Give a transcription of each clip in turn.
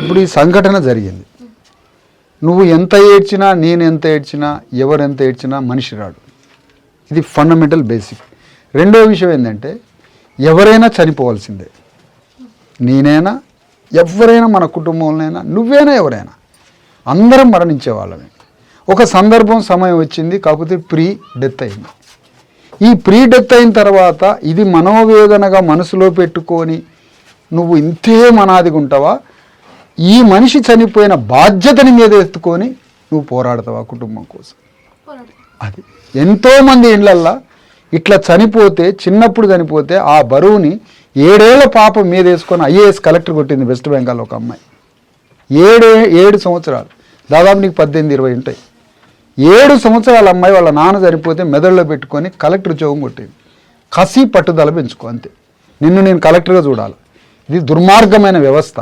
ఇప్పుడు ఈ సంఘటన జరిగింది. నువ్వు ఎంత ఏడ్చినా నేను ఎంత ఏడ్చినా ఎవరు ఎంత ఏడ్చినా మనిషి రాడు. ఇది ఫండమెంటల్ బేసిక్ రెండో విషయం ఏంటంటే ఎవరైనా చనిపోవాల్సిందే. నేనైనా ఎవరైనా మన కుటుంబంలోనైనా నువ్వైనా ఎవరైనా అందరం మరణించే వాళ్ళమే ఒక సందర్భం సమయం వచ్చింది కాకపోతే ప్రీ డెత్ అయింది. ఈ ప్రీ డెత్ అయిన తర్వాత ఇది మనోవేదనగా మనసులో పెట్టుకొని నువ్వు ఇంతే మనాదిగా ఉంటావా ఈ మనిషి చనిపోయిన బాధ్యతని మీద ఎత్తుకొని నువ్వు పోరాడతావు ఆ కుటుంబం కోసం. అది. ఎంతోమంది ఇండ్లల్లో ఇట్లా చనిపోతే చిన్నప్పుడు చనిపోతే ఆ బరువుని ఏడేళ్ళ పాప మీద వేసుకొని ఐఏఎస్ కలెక్టర్ కొట్టింది వెస్ట్ బెంగాల్ ఒక అమ్మాయి. ఏడు ఏడు సంవత్సరాలు. దాదాపు నీకు పద్దెనిమిది ఇరవై ఉంటాయి. ఏడు సంవత్సరాల అమ్మాయి వాళ్ళ నాన్న చనిపోతే మెదడులో పెట్టుకొని కలెక్టర్ ఉద్యోగం కొట్టింది. కసి పట్టుదల పెంచుకో అంతే. నిన్ను నేను కలెక్టర్గా చూడాలి. ఇది దుర్మార్గమైన వ్యవస్థ.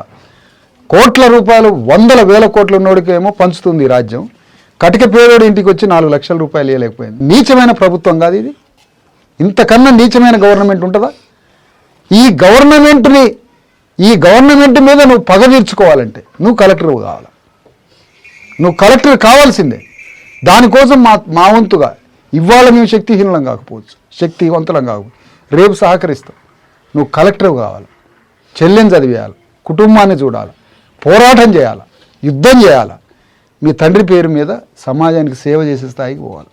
కోట్ల రూపాయలు వందల వేల కోట్ల ఉన్నోడికేమో పంచుతుంది రాజ్యం. కటిక పేదోడి ఇంటికి వచ్చి నాలుగు లక్షల రూపాయలు ఇవ్వలేకపోయింది నీచమైన ప్రభుత్వం కాదు ఇది. ఇంతకన్నా నీచమైన గవర్నమెంట్ ఉంటుందా? ఈ గవర్నమెంట్ని ఈ గవర్నమెంట్ మీద నువ్వు పగ తీర్చుకోవాలంటే నువ్వు కలెక్టర్ కావాలి? నువ్వు కలెక్టర్ కావాల్సిందే. దానికోసం మా మా వంతుగా ఇవాళ మేము శక్తిహీనులం కాకపోవచ్చు శక్తివంతులం కాకపోవచ్చు. రేపు సహకరిస్తాం. నువ్వు కలెక్టర్ కావాలి. చెల్లెని చదివేయాలి. కుటుంబాన్ని చూడాలి. పోరాటం చేయాలి యుద్ధం చేయాలి. మీ తండ్రి పేరు మీద సమాజానికి సేవ చేసే స్థాయికి పోవాలి.